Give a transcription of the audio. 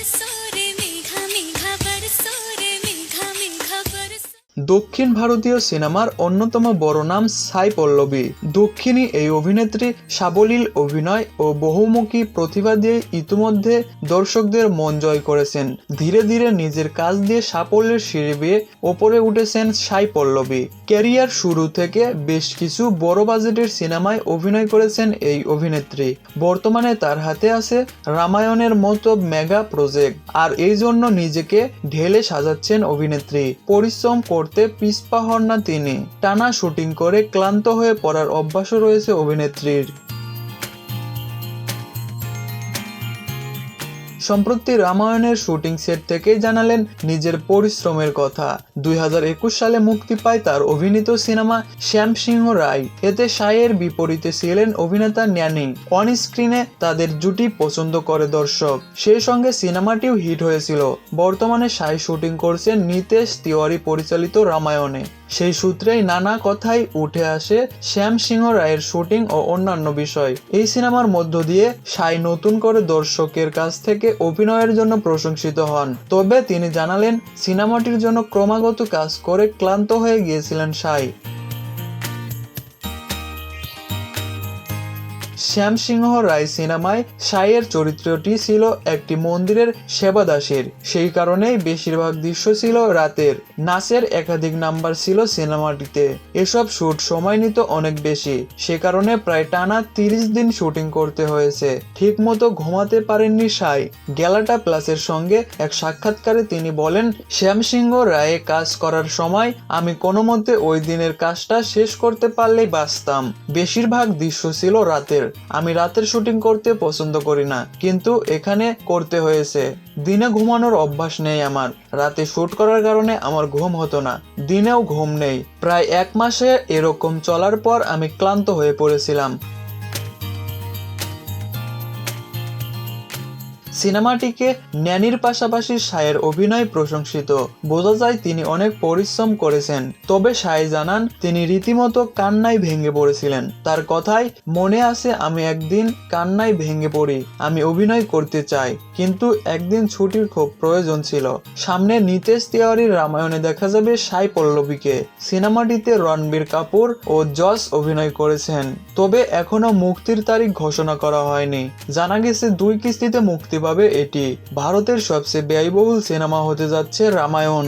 बरसो रे मेघा मेघा बरसो रे मेघा मेघा बरसो দক্ষিণ ভারতীয় সিনেমার অন্যতম বড় নাম সাই পল্লবী। দক্ষিণী এই অভিনেত্রী সাবলীল অভিনয় ও বহুমুখী প্রতিভা দিয়ে ইতিমধ্যে দর্শকদের মন জয় করেছেন। ধীরে ধীরে নিজের কাজ দিয়ে সাফল্যের সিঁড়ি বেয়ে ওপরে উঠেছেন সাই পল্লবী। ক্যারিয়ার শুরু থেকে বেশ কিছু বড় বাজেটের সিনেমায় অভিনয় করেছেন এই অভিনেত্রী। বর্তমানে তার হাতে আছে রামায়ণের মতো মেগা প্রজেক্ট, আর এই জন্য নিজেকে ঢেলে সাজাচ্ছেন অভিনেত্রী। পরিশ্রম করতে পিসপা হন না তিনি। টানা শুটিং করে ক্লান্ত হয়ে পড়ার অভ্যাসও রয়েছে অভিনেত্রীর। সম্প্রতি রামায়ণের শুটিং সেট থেকেই জানালেন নিজের পরিশ্রমের কথা। দুই হাজার একুশ সালে মুক্তি পায় তার অভিনীত সিনেমা শ্যাম সিংহ রায়। এতে সাইয়ের বিপরীতে ছিলেন অভিনেতা ন্যানি। অন স্ক্রিনে তাদের জুটি পছন্দ করে দর্শক। সেই সঙ্গে সিনেমাটিও হিট হয়েছিল। বর্তমানে সাই শুটিং করছেন নিতেশ তিওয়ারি পরিচালিত রামায়ণে। সেই সূত্রেই নানা কথাই উঠে আসে শ্যাম সিংহ রায়ের শুটিং ও অন্যান্য বিষয়। এই সিনেমার মধ্য দিয়ে সাই নতুন করে দর্শকের কাছ থেকে অভিনয়ের জন্য প্রশংসিত হন। তবে তিনি জানালেন, সিনেমাটির জন্য ক্রমাগত কাজ করে ক্লান্ত হয়ে গিয়েছিলেন সাই। শ্যাম সিংহ রায় সিনেমায় সাইয়ের চরিত্রটি ছিল একটি মন্দিরের সেবাদাসীর। সেই কারণেই বেশিরভাগ দৃশ্য ছিল রাতের। নাচের একাধিক নাম্বার ছিল সিনেমাটিতে। এসব শুট সময় নিত অনেক বেশি। সে কারণে প্রায় টানা তিরিশ দিন শুটিং করতে হয়েছে। ঠিক মতো ঘুমাতে পারেননি সাই গ্যালাটা প্লাসের সঙ্গে এক সাক্ষাৎকারে তিনি বলেন শ্যাম সিংহ রায়ে কাজ করার সময় আমি কোনো মতে ওই দিনের কাজটা শেষ করতে পারলেই বাঁচতাম। বেশিরভাগ দৃশ্য ছিল রাতের। আমি রাতের শুটিং করতে পছন্দ করি না, কিন্তু এখানে করতে হয়েছে। দিনে ঘুমানোর অভ্যাস নেই আমার। রাতে শুট করার কারণে আমার ঘুম হতো না। দিনেও ঘুম নেই। প্রায় এক মাসে এরকম চলার পর আমি ক্লান্ত হয়ে পড়েছিলাম। সিনেমাটিকে ন্যানির পাশাপাশি সায়ের অভিনয় প্রশংসিত। বোঝা যায় তিনি অনেক পরিশ্রম করেছেন, তবে সাই জানান তিনি রীতিমতো কান্নায় ভেঙে পড়েছিলেন। তার কথায়, মনে আছে আমি একদিন কান্নায় ভেঙে পড়ি, আমি অভিনয় করতে চাই, কিন্তু একদিন ছুটির খুব প্রয়োজন ছিল। সামনে নিতেশ তিওয়ারির রামায়ণে দেখা যাবে সাই পল্লবীকে। সিনেমাটিতে রণবীর কাপুর ও জস অভিনয় করেছেন, তবে এখনও মুক্তির তারিখ ঘোষণা করা হয়নি। জানা গেছে দুই কিস্তিতে মুক্তি পাবে এটি ভারতের সবচেয়ে ব্যয়বহুল সিনেমা হতে যাচ্ছে রামায়ণ।